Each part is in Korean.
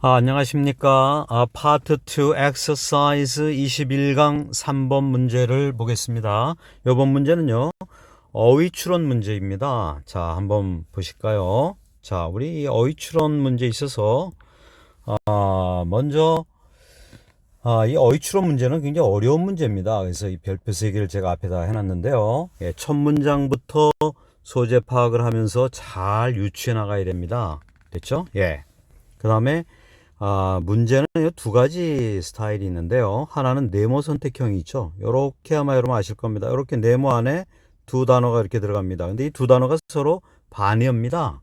아, 안녕하십니까. 아, 파트 2 엑서사이즈 21강 3번 문제를 보겠습니다. 이번 문제는요. 어휘 추론 문제입니다. 자, 한번 보실까요? 자, 우리 이 어휘 추론 문제 있어서 아, 먼저 아, 이 어휘 추론 문제는 굉장히 어려운 문제입니다. 그래서 이 별표 세 개를 제가 앞에다 해 놨는데요. 예, 첫 문장부터 소재 파악을 하면서 잘 유추해 나가야 됩니다. 됐죠? 예. 그 다음에 아, 문제는 두 가지 스타일이 있는데요. 하나는 네모 선택형이 있죠. 요렇게 아마 여러분 아실 겁니다. 요렇게 네모 안에 두 단어가 이렇게 들어갑니다. 근데 이 두 단어가 서로 반의어입니다.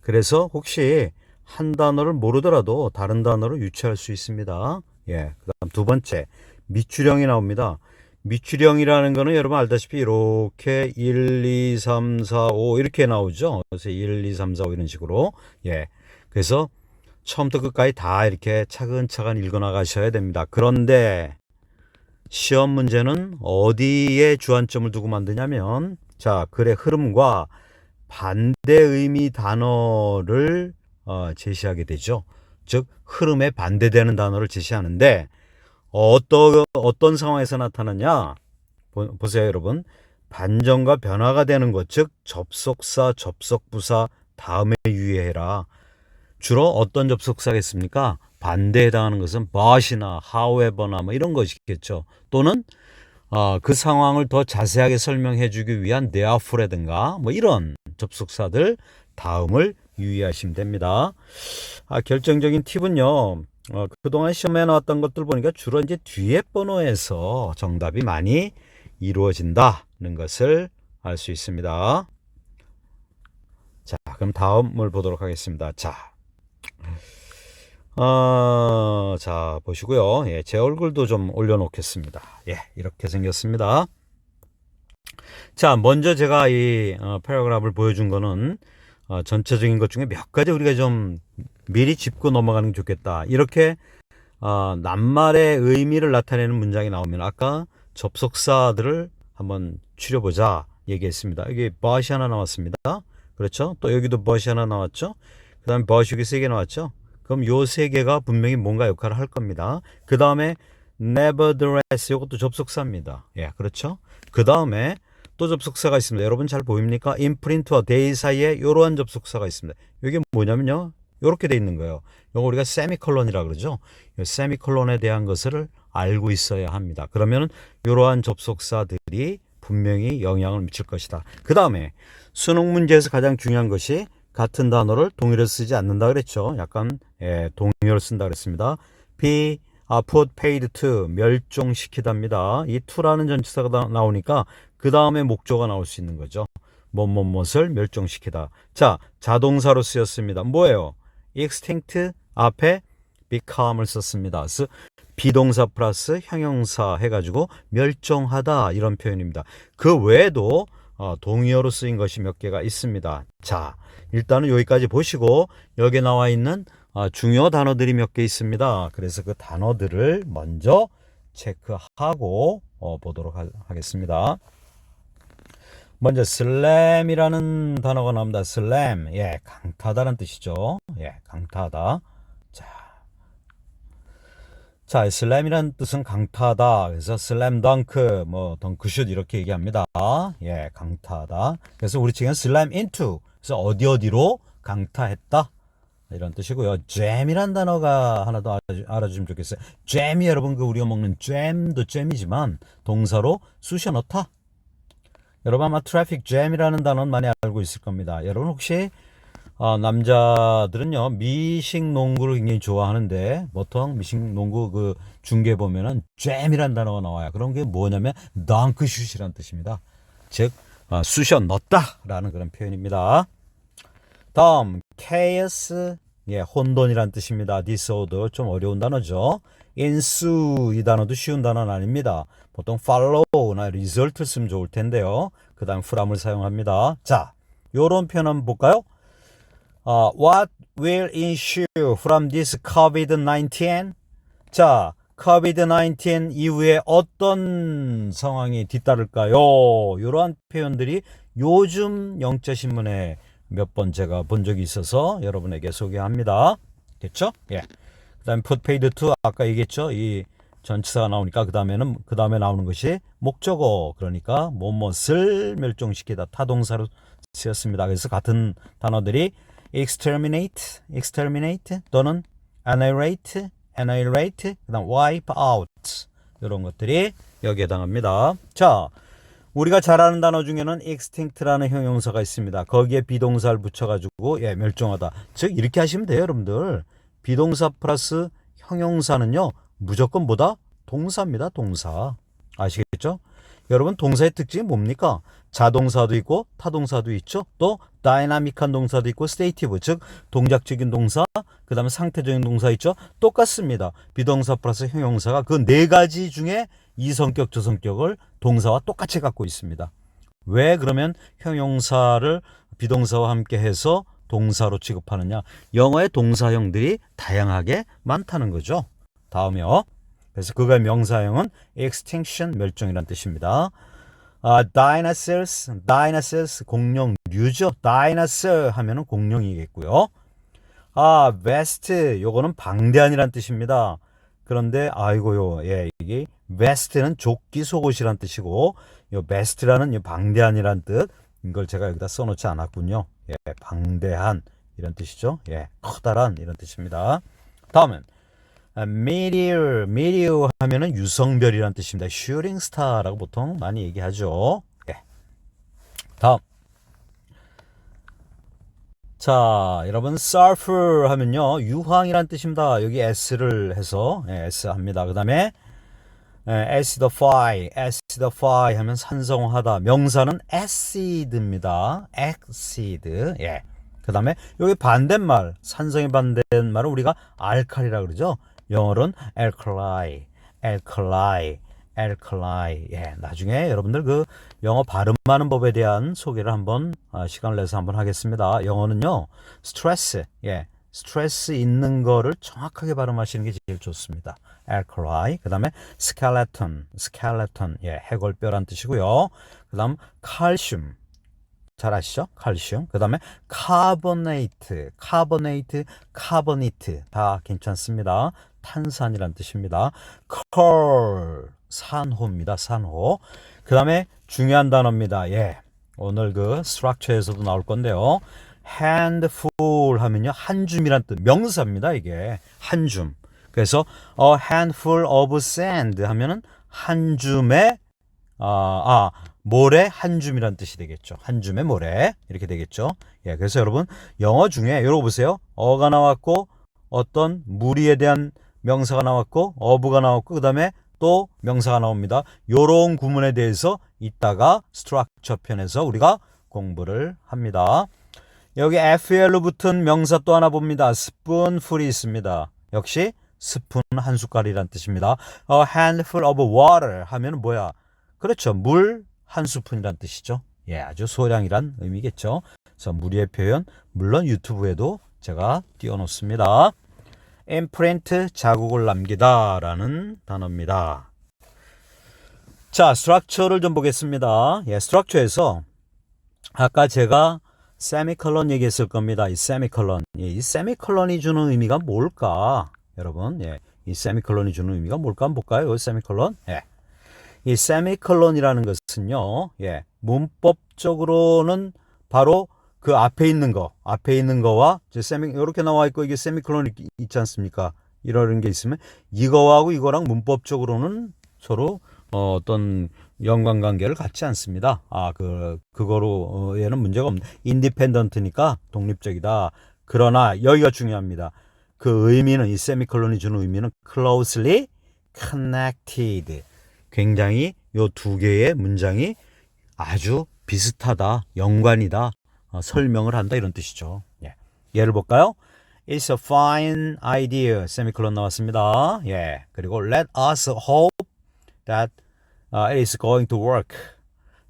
그래서 혹시 한 단어를 모르더라도 다른 단어로 유추할 수 있습니다. 예. 그 다음 두 번째, 밑줄형이 나옵니다. 밑줄형이라는 거는 여러분 알다시피 이렇게 1, 2, 3, 4, 5 이렇게 나오죠. 그래서 1, 2, 3, 4, 5 이런 식으로. 예. 그래서 처음부터 끝까지 다 이렇게 차근차근 읽어 나가셔야 됩니다. 그런데 시험 문제는 어디에 주안점을 두고 만드냐면 자, 글의 흐름과 반대 의미 단어를 어, 제시하게 되죠. 즉 흐름에 반대되는 단어를 제시하는데 어떤 어떤 상황에서 나타나냐? 보, 보세요, 여러분. 반전과 변화가 되는 것, 즉 접속사, 접속부사 다음에 유의해라. 주로 어떤 접속사겠습니까? 반대에 해당하는 것은 but이나 however나 뭐 이런 것이겠죠. 또는 어, 그 상황을 더 자세하게 설명해 주기 위한 therefore라든가 뭐 이런 접속사들 다음을 유의하시면 됩니다. 아, 결정적인 팁은요. 어, 그동안 시험에 나왔던 것들 보니까 주로 이제 뒤에 번호에서 정답이 많이 이루어진다는 것을 알 수 있습니다. 자, 그럼 다음을 보도록 하겠습니다. 자, 어, 자, 보시고요. 예, 제 얼굴도 좀 올려놓겠습니다. 예, 이렇게 생겼습니다. 자, 먼저 제가 이 어, 패러그래프를 보여준 거는 어, 전체적인 것 중에 몇 가지 우리가 좀 미리 짚고 넘어가는 게 좋겠다. 이렇게 어, 낱말의 의미를 나타내는 문장이 나오면 아까 접속사들을 한번 추려보자 얘기했습니다. 여기 but이 하나 나왔습니다. 그렇죠? 또 여기도 but이 하나 나왔죠? 그 다음에 but이 여기 세개 나왔죠? 그럼 요 세 개가 분명히 뭔가 역할을 할 겁니다. 그 다음에 nevertheless 이것도 접속사입니다. 예, 그렇죠? 그 다음에 또 접속사가 있습니다. 여러분 잘 보입니까? imprint와 day 사이에 이러한 접속사가 있습니다. 이게 뭐냐면요. 이렇게 돼 있는 거예요. 이거 우리가 세미컬론이라 그러죠. 이 세미컬론에 대한 것을 알고 있어야 합니다. 그러면 이러한 접속사들이 분명히 영향을 미칠 것이다. 그 다음에 수능 문제에서 가장 중요한 것이 같은 단어를 동의어로 쓰지 않는다 그랬죠. 약간 예, 동의어로 쓴다 그랬습니다. be 아, put paid to 멸종시키답니다. 이 to라는 전치사가 나오니까 그 다음에 목조가 나올 수 있는 거죠. 뭐뭐뭇을 멸종시키다. 자, 자동사로 쓰였습니다. 뭐예요? extinct 앞에 become을 썼습니다. 그래서 비동사 플러스 형용사 해가지고 멸종하다 이런 표현입니다. 그 외에도 어, 동의어로 쓰인 것이 몇 개가 있습니다. 자, 일단은 여기까지 보시고 여기 나와 있는 어, 중요 단어들이 몇 개 있습니다. 그래서 그 단어들을 먼저 체크하고 어, 보도록 하, 하겠습니다. 먼저 슬램이라는 단어가 나옵니다. 슬램. 예, 강타다라는 뜻이죠. 예, 강타다. 자. 자, 슬램이라는 뜻은 강타다. 그래서 슬램 덩크, 뭐 덩크슛 이렇게 얘기합니다. 예, 강타다. 그래서 우리 지금 슬램 인투. 그래서 어디 어디로 강타했다. 이런 뜻이고요. 잼이란 단어가 하나 더 알아주시면 좋겠어요. 잼이 여러분 그 우리가 먹는 잼도 잼이지만 동사로 쑤셔 넣다. 여러분 아마 트래픽 잼이라는 단어는 많이 알고 있을 겁니다. 여러분 혹시 어, 남자들은요 미식 농구를 굉장히 좋아하는데 보통 미식 농구 그 중계 보면은 잼이라는 단어가 나와요. 그런 게 뭐냐면 덩크슛이라는 뜻입니다. 즉 어, 쑤셔 넣다라는 그런 표현입니다. 다음 chaos 예 혼돈이란 뜻입니다. disorder 좀 어려운 단어죠. ensue 이 단어도 쉬운 단어는 아닙니다. 보통 follow나 result를 쓰면 좋을 텐데요. 그 다음 fram을 사용합니다. 자, 요런 표현 한번 볼까요? 어, what will ensue from this COVID-19? 자, COVID-19 이후에 어떤 상황이 뒤따를까요? 이러한 표현들이 요즘 영자신문에 몇 번 제가 본 적이 있어서 여러분에게 소개합니다. 됐죠? 예. 그 다음에 put paid to 아까 얘기했죠. 이 전치사가 나오니까 그 다음에는 그 다음에 나오는 것이 목적어 그러니까 뭐뭇을 멸종시키다 타동사로 쓰였습니다. 그래서 같은 단어들이 exterminate, exterminate 또는 annihilate, annihilate, 그다음 wipe out 이런 것들이 여기에 해당합니다. 자, 우리가 잘 아는 단어 중에는 extinct라는 형용사가 있습니다. 거기에 비동사를 붙여가지고 예 멸종하다. 즉 이렇게 하시면 돼요, 여러분들. 비동사 플러스 형용사는요 무조건 뭐다? 동사입니다, 동사. 아시겠죠? 여러분 동사의 특징이 뭡니까? 자동사도 있고 타동사도 있죠. 또 다이나믹한 동사도 있고 스테이티브 즉 동작적인 동사 그다음에 상태적인 동사 있죠. 똑같습니다. 비동사 플러스 형용사가 그 네 가지 중에 이성격 저성격을 동사와 똑같이 갖고 있습니다. 왜 그러면 형용사를 비동사와 함께 해서 동사로 취급하느냐? 영어의 동사형들이 다양하게 많다는 거죠. 다음이요. 그래서 그거의 명사형은 extinction 멸종이란 뜻입니다. 아, dinosaurs, dinosaurs 공룡류죠. dinosaur 하면은 공룡이겠고요. 아, vast 요거는 방대한이란 뜻입니다. 그런데 아이고요. 예, 이게 vast는 좁기 속옷이란 뜻이고 요 vast라는 이 방대한이란 뜻 이걸 제가 여기다 써 놓지 않았군요. 예, 방대한 이런 뜻이죠. 예, 커다란 이런 뜻입니다. 다음은 아, meteor, meteor 하면은 유성별이란 뜻입니다. shooting star라고 보통 많이 얘기하죠. 예. 다음. 자, 여러분 surf 하면요 유황이란 뜻입니다. 여기 s를 해서 예, s 합니다. 그다음에 예, acidify, acidify 하면 산성하다. 명사는 acid입니다. acid. 예. 그다음에 여기 반대말, 산성의 반대말은 우리가 알칼리라 그러죠. 영어로는 alkali, alkali, alkali. 예, 나중에 여러분들 그 영어 발음하는 법에 대한 소개를 한번 아, 시간을 내서 한번 하겠습니다. 영어는요, 스트레스, 예, 스트레스 있는 거를 정확하게 발음하시는 게 제일 좋습니다. alkali, 그 다음에 skeleton, skeleton, 예, 해골뼈란 뜻이고요. 그 다음 칼슘, 잘 아시죠? 칼슘. 그 다음에 카보네이트, 카보네이트, 카보니트 다 괜찮습니다. 탄산이란 뜻입니다. 컬, 산호입니다. 산호. 그 다음에 중요한 단어입니다. 예. 오늘 그 스트럭처에서도 나올 건데요. handful 하면요. 한 줌이란 뜻. 명사입니다. 이게. 한 줌. 그래서 a handful of sand 하면은 한 줌의 아, 아 모래 한 줌이란 뜻이 되겠죠. 한 줌의 모래 이렇게 되겠죠. 예, 그래서 여러분 영어 중에 여러분 보세요. 어가 나왔고 어떤 무리에 대한 명사가 나왔고 어부가 나왔고 그 다음에 또 명사가 나옵니다. 요런 구문에 대해서 이따가 스트럭처 편에서 우리가 공부를 합니다. 여기 FL로 붙은 명사 또 하나 봅니다. 스푼풀이 있습니다. 역시 스푼 한 숟갈이란 뜻입니다. A handful of water 하면 뭐야? 그렇죠. 물 한 스푼이란 뜻이죠. 예, 아주 소량이란 의미겠죠. 그래서 무리의 표현 물론 유튜브에도 제가 띄워놓습니다. Imprint 자국을 남기다라는 단어입니다. 자, 스트럭처를 좀 보겠습니다. 예, 스트럭처에서 아까 제가 세미컬론 얘기했을 겁니다. 이 세미컬론. 예, 이 세미컬론이 주는 의미가 뭘까? 여러분, 예, 이 세미컬론이 주는 의미가 뭘까 한번 볼까요? 이 세미컬론. 예. 이 세미컬론이라는 것은요, 예, 문법적으로는 바로 그 앞에 있는 거, 앞에 있는 거와 이제 세미 이렇게 나와 있고 이게 세미콜론이 있지 않습니까? 이런 게 있으면 이거하고 이거랑 문법적으로는 서로 어, 어떤 연관관계를 갖지 않습니다. 아, 그 그거로 어, 얘는 문제가 없는. 인디펜던트니까 독립적이다. 그러나 여기가 중요합니다. 그 의미는 이 세미콜론이 주는 의미는 closely connected. 굉장히 요 두 개의 문장이 아주 비슷하다, 연관이다, 어, 설명을 한다 이런 뜻이죠. 예. 예를 볼까요? It's a fine idea. 세미콜론 나왔습니다. 예. 그리고 let us hope that uh, it is going to work.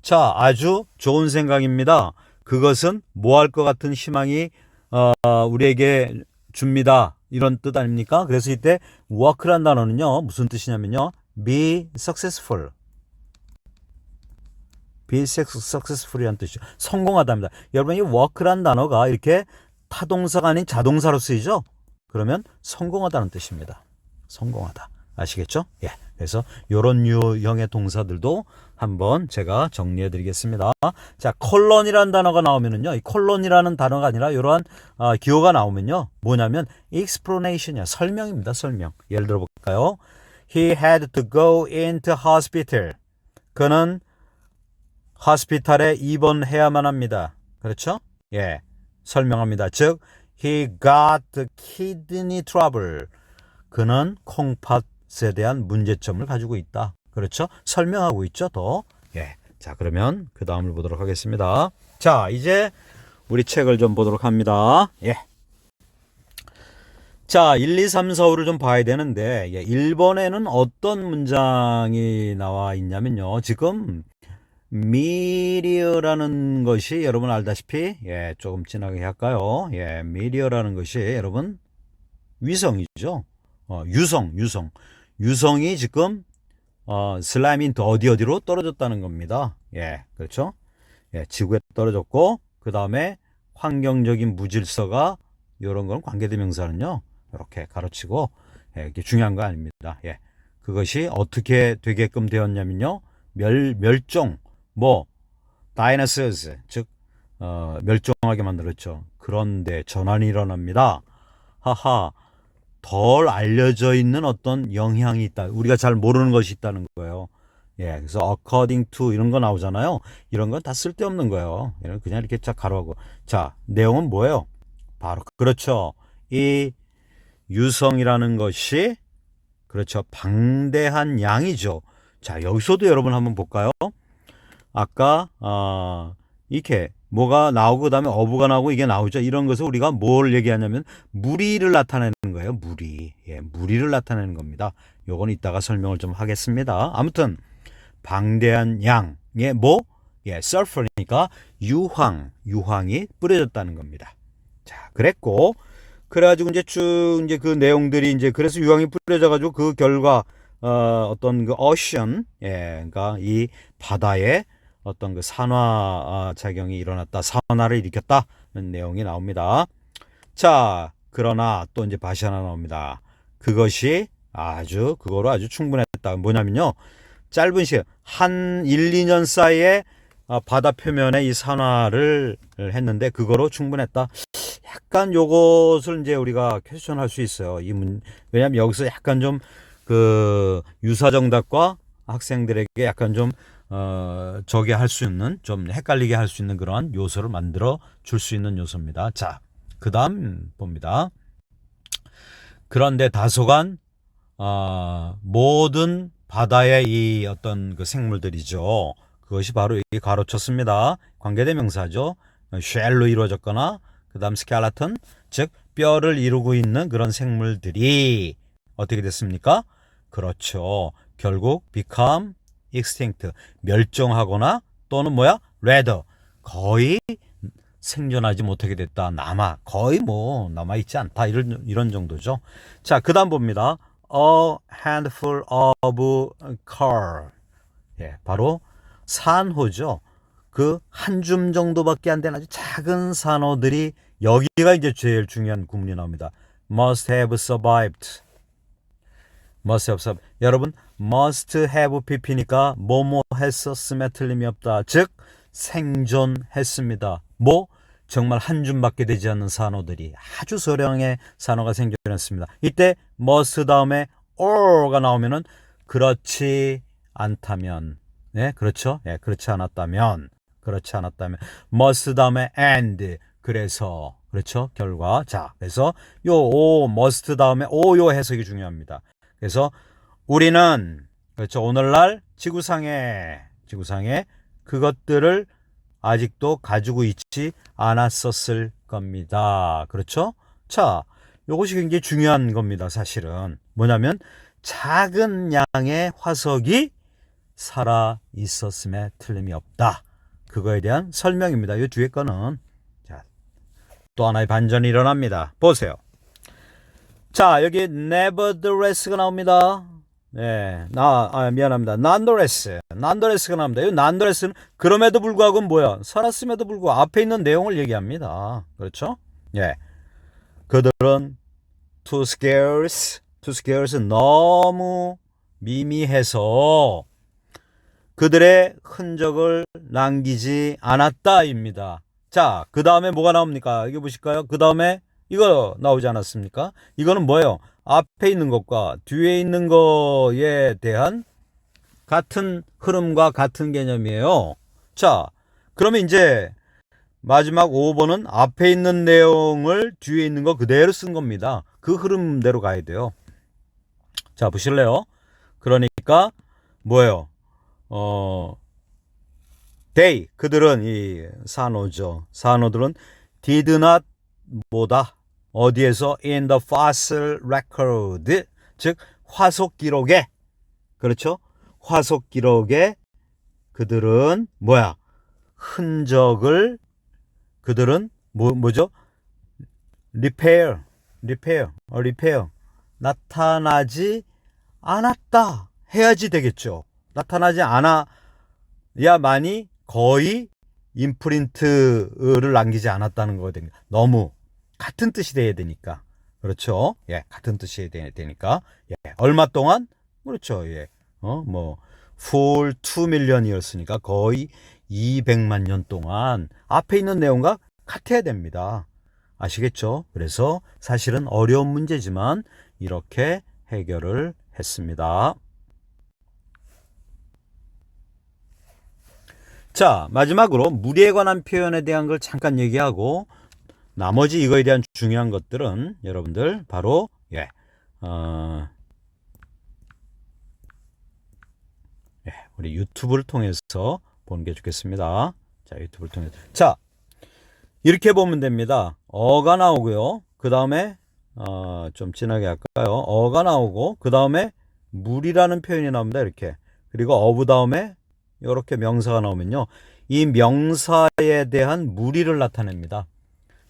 자, 아주 좋은 생각입니다. 그것은 뭐 할 것 같은 희망이 어, 우리에게 줍니다. 이런 뜻 아닙니까? 그래서 이때 work란 단어는요. 무슨 뜻이냐면요. be successful. Be successful이라는 뜻이죠. 성공하답니다. 여러분 이 work란 단어가 이렇게 타동사가 아닌 자동사로 쓰이죠. 그러면 성공하다는 뜻입니다. 성공하다. 아시겠죠? 예. 그래서 요런 유형의 동사들도 한번 제가 정리해 드리겠습니다. 자, 콜론이라는 단어가 나오면은요. 이 콜론이라는 단어가 아니라 이러한 아, 기호가 나오면요. 뭐냐면 explanation이야. 설명입니다. 설명. 예를 들어 볼까요? He had to go into hospital. 그는 호스피탈에 입원해야만 합니다. 그렇죠? 예. 설명합니다. 즉 he got kidney trouble. 그는 콩팥에 대한 문제점을 가지고 있다. 그렇죠? 설명하고 있죠, 더. 예. 자, 그러면 그 다음을 보도록 하겠습니다. 자, 이제 우리 책을 좀 보도록 합니다. 예. 자, 1, 2, 3, 4, 5를 좀 봐야 되는데, 예, 1번에는 어떤 문장이 나와 있냐면요. 지금, 미디어라는 것이 여러분 알다시피, 예, 조금 진하게 할까요? 예, 미디어라는 것이 여러분, 위성이죠. 어, 유성, 유성. 유성이 지금, 어, 슬라임인트 어디 어디로 떨어졌다는 겁니다. 예, 그렇죠? 예, 지구에 떨어졌고, 그 다음에 환경적인 무질서가, 이런 건 관계대명사는요, 이렇게 가로치고, 예, 이게 중요한 거 아닙니다. 예. 그것이 어떻게 되게끔 되었냐면요, 멸, 멸종, 뭐, dinosaurs, 즉, 어, 멸종하게 만들었죠. 그런데 전환이 일어납니다. 하하, 덜 알려져 있는 어떤 영향이 있다. 우리가 잘 모르는 것이 있다는 거예요. 예, 그래서 according to 이런 거 나오잖아요. 이런 건 다 쓸데없는 거예요. 그냥 이렇게 쫙 가로하고. 자, 내용은 뭐예요? 바로 그렇죠. 이 유성이라는 것이 그렇죠. 방대한 양이죠. 자, 여기서도 여러분 한번 볼까요? 아까 어, 이렇게 뭐가 나오고 그다음에 어부가 나오고 이게 나오죠. 이런 것을 우리가 뭘 얘기하냐면 무리를 나타내는 거예요. 무리. 예, 무리를 나타내는 겁니다. 요건 이따가 설명을 좀 하겠습니다. 아무튼 방대한 양의 뭐? 예, sulfur니까 유황, 유황이 뿌려졌다는 겁니다. 자, 그랬고 그래가지고 이제 쭉 이제 그 내용들이 이제 그래서 유황이 뿌려져가지고 그 결과 어, 어떤 그 ocean, 예, 그러니까 이 바다에 어떤 그 산화 아, 작용이 일어났다, 산화를 일으켰다는 내용이 나옵니다. 자, 그러나 또 이제 다시 하나 나옵니다. 그것이 아주 그거로 아주 충분했다. 뭐냐면요, 짧은 시간 한 1, 2년 사이에 아, 바다 표면에 이 산화를 했는데 그거로 충분했다. 약간 요것을 이제 우리가 퀘스천할 수 있어요. 이 문, 왜냐하면 여기서 약간 좀 그 유사 정답과 학생들에게 약간 좀 어, 저게 할 수 있는 좀 헷갈리게 할 수 있는 그러한 요소를 만들어 줄 수 있는 요소입니다. 자, 그다음 봅니다. 그런데 다소간 어, 모든 바다의 이 어떤 그 생물들이죠. 그것이 바로 이 가로쳤습니다. 관계대명사죠. 쉘로 이루어졌거나 그다음 스켈라톤 즉 뼈를 이루고 있는 그런 생물들이 어떻게 됐습니까? 그렇죠. 결국 become extinct 멸종하거나 또는 뭐야? rather 거의 생존하지 못하게 됐다. 남아 거의 뭐 남아 있지 않다. 이런 이런 정도죠. 자, 그다음 봅니다. A handful of coal. 예, 바로 산호죠. 그 한 줌 정도밖에 안 되는 아주 작은 산호들이 여기가 이제 제일 중요한 구문이 나옵니다. must have survived. Must have survived. 여러분 must have pp니까 뭐뭐 했었음에 틀림이 없다. 즉 생존했습니다. 뭐 정말 한 줌밖에 되지 않는 산호들이 아주 소량의 산호가 생존했습니다. 이때 must 다음에 or가 나오면은 그렇지 않다면 네 그렇죠 예 그렇지 않았다면 그렇지 않았다면 must 다음에 and 그래서 그렇죠 결과 자 그래서 요 o must 다음에 o 요 해석이 중요합니다. 그래서 우리는 그렇죠 오늘날 지구상에 지구상에 그것들을 아직도 가지고 있지 않았었을 겁니다. 그렇죠? 자, 이것이 굉장히 중요한 겁니다. 사실은 뭐냐면 작은 양의 화석이 살아 있었음에 틀림이 없다. 그거에 대한 설명입니다. 이 뒤에 거는 자, 또 하나의 반전이 일어납니다. 보세요. 자, 여기 nevertheless가 나옵니다. 네, 나, 아, 미안합니다. nonetheless. nonetheless가 나옵니다. 이 nonetheless는 그럼에도 불구하고 뭐야? 살았음에도 불구하고 앞에 있는 내용을 얘기합니다. 그렇죠? 예. 그들은 too scarce, too scarce 너무 미미해서 그들의 흔적을 남기지 않았다입니다. 자, 그 다음에 뭐가 나옵니까? 이거 보실까요? 그 다음에 이거 나오지 않았습니까? 이거는 뭐예요? 앞에 있는 것과 뒤에 있는 거에 대한 같은 흐름과 같은 개념이에요. 자, 그러면 이제 마지막 5번은 앞에 있는 내용을 뒤에 있는 거 그대로 쓴 겁니다. 그 흐름대로 가야 돼요. 자, 보실래요? 그러니까 뭐예요? 어, they 그들은 이 산호죠. 산호들은 did not 뭐다 어디에서 in the fossil record 즉 화석 기록에 그렇죠? 화석 기록에 그들은 뭐야 흔적을 그들은 뭐 뭐죠? repair repair 어, repair 나타나지 않았다 해야지 되겠죠. 나타나지 않아야만이 거의 임프린트를 남기지 않았다는 거거든요. 너무 같은 뜻이 돼야 되니까. 그렇죠. 예, 같은 뜻이 돼야 되니까. 예, 얼마 동안? 그렇죠. 예. 어, 뭐, full 2million이었으니까 거의 200만 년 동안 앞에 있는 내용과 같아야 됩니다. 아시겠죠? 그래서 사실은 어려운 문제지만 이렇게 해결을 했습니다. 자, 마지막으로 무리에 관한 표현에 대한 걸 잠깐 얘기하고 나머지 이거에 대한 중요한 것들은 여러분들 바로 예, 어, 예, 우리 유튜브를 통해서 보는 게 좋겠습니다. 자, 유튜브를 통해서 자 이렇게 보면 됩니다. 어가 나오고요. 그 다음에 어, 좀 진하게 할까요? 어가 나오고 그 다음에 물이라는 표현이 나옵니다. 이렇게 그리고 어부 다음에 이렇게 명사가 나오면요. 이 명사에 대한 무리를 나타냅니다.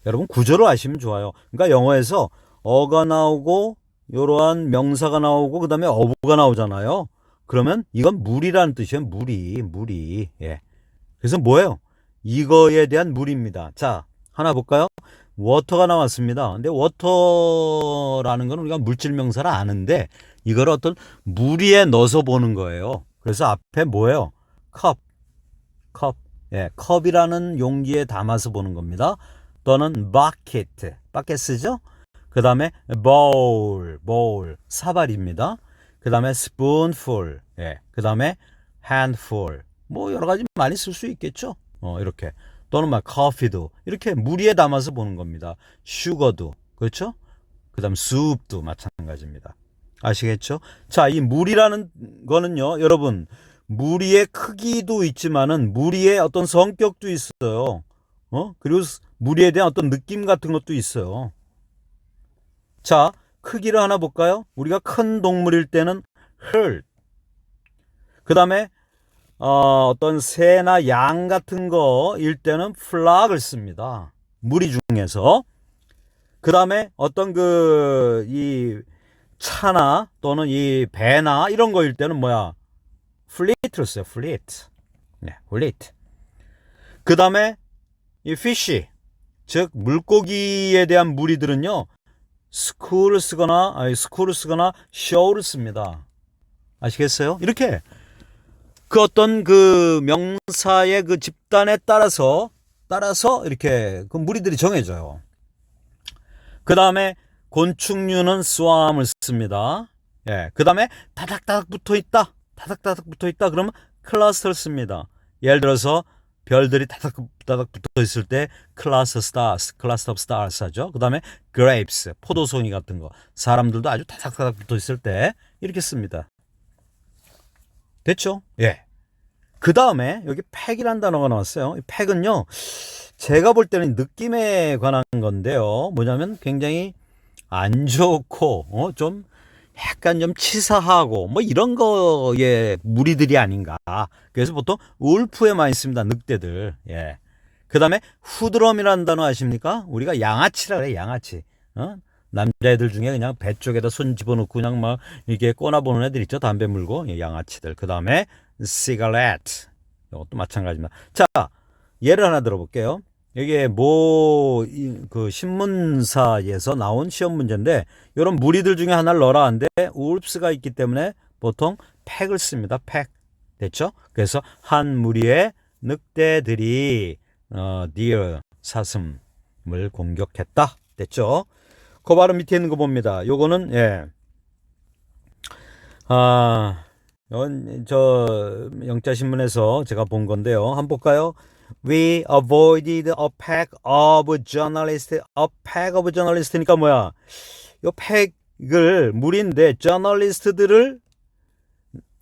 여러분 구조를 아시면 좋아요. 그러니까 영어에서 어가 나오고 이러한 명사가 나오고 그다음에 어부가 나오잖아요. 그러면 이건 무리라는 뜻이에요. 무리, 무리. 예. 그래서 뭐예요? 이거에 대한 무리입니다. 자, 하나 볼까요? 워터가 나왔습니다. 근데 워터라는 건 우리가 물질 명사를 아는데 이걸 어떤 무리에 넣어서 보는 거예요. 그래서 앞에 뭐예요? 컵, 컵, 예, 컵이라는 용기에 담아서 보는 겁니다. 또는 bucket, 바켓이죠. 그 다음에 bowl, bowl, 사발입니다. 그 다음에 spoonful, 예, 그 다음에 handful, 뭐 여러 가지 많이 쓸 수 있겠죠. 어, 이렇게 또는 막 커피도 이렇게 무리에 담아서 보는 겁니다. 슈거도 그렇죠. 그 다음 숲도 마찬가지입니다. 아시겠죠? 자, 이 물이라는 거는요, 여러분, 무리의 크기도 있지만은 무리의 어떤 성격도 있어요. 어? 그리고 무리에 대한 어떤 느낌 같은 것도 있어요. 자, 크기를 하나 볼까요? 우리가 큰 동물일 때는 herd. 그 다음에 어, 어떤 새나 양 같은 거일 때는 flock을 씁니다. 무리 중에서. 그 다음에 어떤 그, 이 차나 또는 이 배나 이런 거일 때는 뭐야? fleet를 써요, fleet. 네, fleet. 그 다음에 이 fish. 즉, 물고기에 대한 무리들은요, school을 쓰거나, 아니, school을 쓰거나 show를 씁니다. 아시겠어요? 이렇게 그 어떤 그 명사의 그 집단에 따라서 따라서 이렇게 그 무리들이 정해져요. 그 다음에 곤충류는 swarm을 씁니다. 예. 그 다음에 다닥다닥 붙어 있다. 다닥다닥 붙어 있다. 그러면 클러스터를 씁니다. 예를 들어서 별들이 다닥다닥 붙어 있을 때 클라스 스타스, 클라스 오브 스타스 하죠. 그 다음에 grapes, 포도송이 같은 거. 사람들도 아주 다닥다닥 붙어 있을 때 이렇게 씁니다. 됐죠? 예. 그 다음에 여기 팩이란 단어가 나왔어요. 이 팩은요, 제가 볼 때는 느낌에 관한 건데요. 뭐냐면 굉장히 안 좋고, 어, 좀 약간 좀 치사하고, 뭐 이런 거에 무리들이 아닌가. 그래서 보통 울프에 많이 씁니다. 늑대들. 예. 그 다음에 후드럼이라는 단어 아십니까? 우리가 양아치라 그래, 양아치. 어? 남자애들 중에 그냥 배 쪽에다 손 집어넣고 그냥 막 이게 꼬나보는 애들 있죠. 담배 물고. 예, 양아치들. 그 다음에 cigarette. 이것도 마찬가지입니다. 자, 예를 하나 들어볼게요. 이게 뭐그 신문사에서 나온 시험 문제인데 이런 무리들 중에 하나를 넣어라 하는데 울프스가 있기 때문에 보통 팩을 씁니다. 팩 됐죠? 그래서 한 무리의 늑대들이 어, deer 사슴을 공격했다 됐죠? 그 바로 밑에 있는 거 봅니다. 요거는 예. 아, 저 영자 신문에서 제가 본 건데요. 한번 볼까요? We avoided a pack of journalists. A pack of journalists니까 뭐야? 요 팩을 무리인데 저널리스트들을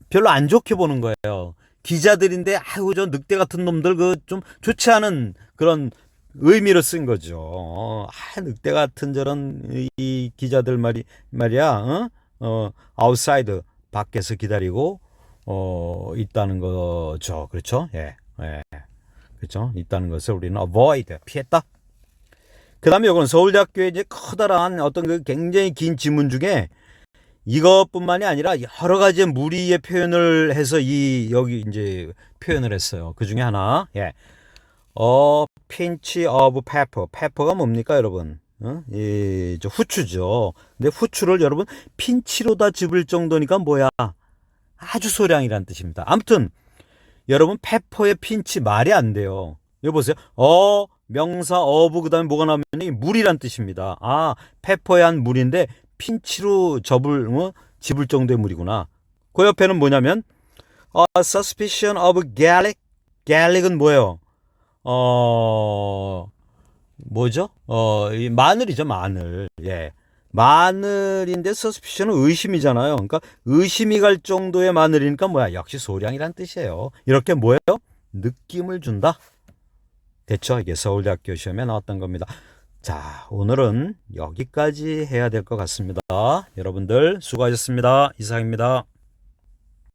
별로 안 좋게 보는 거예요. 기자들인데 아이고 저 늑대 같은 놈들 그 좀 좋지 않은 그런 의미로 쓴 거죠. 아 늑대 같은 저런 이- 이 기자들 말이 말이야. 어? 어 아웃사이드 밖에서 기다리고 어 있다는 거죠. 그렇죠? 예. 예. 그렇죠? 있다는 것을 우리는 avoid 피했다. 그다음에 이건 서울대학교의 이제 커다란 어떤 그 굉장히 긴 지문 중에 이것뿐만이 아니라 여러 가지 무리의 표현을 해서 이 여기 이제 표현을 했어요. 그 중에 하나, 예, 어, pinch of pepper. pepper가 뭡니까, 여러분? 어? 이, 저 후추죠. 근데 후추를 여러분 핀치로다 집을 정도니까 뭐야? 아주 소량이란 뜻입니다. 아무튼 여러분 페퍼의 핀치 말이 안 돼요. 여기 보세요. 어 명사 어부 그다음에 뭐가 나오면 이 물이란 뜻입니다. 아 페퍼의 한 물인데 핀치로 접을 어? 집을 정도의 물이구나. 그 옆에는 뭐냐면 어, suspicion of garlic. garlic은 뭐예요? 어 뭐죠? 어, 이 마늘이죠, 마늘. 예. 마늘인데 suspicion은 의심이잖아요. 그러니까 의심이 갈 정도의 마늘이니까 뭐야? 역시 소량이란 뜻이에요. 이렇게 뭐예요? 느낌을 준다. 됐죠? 이게 서울대학교 시험에 나왔던 겁니다. 자, 오늘은 여기까지 해야 될 것 같습니다. 여러분들 수고하셨습니다. 이상입니다.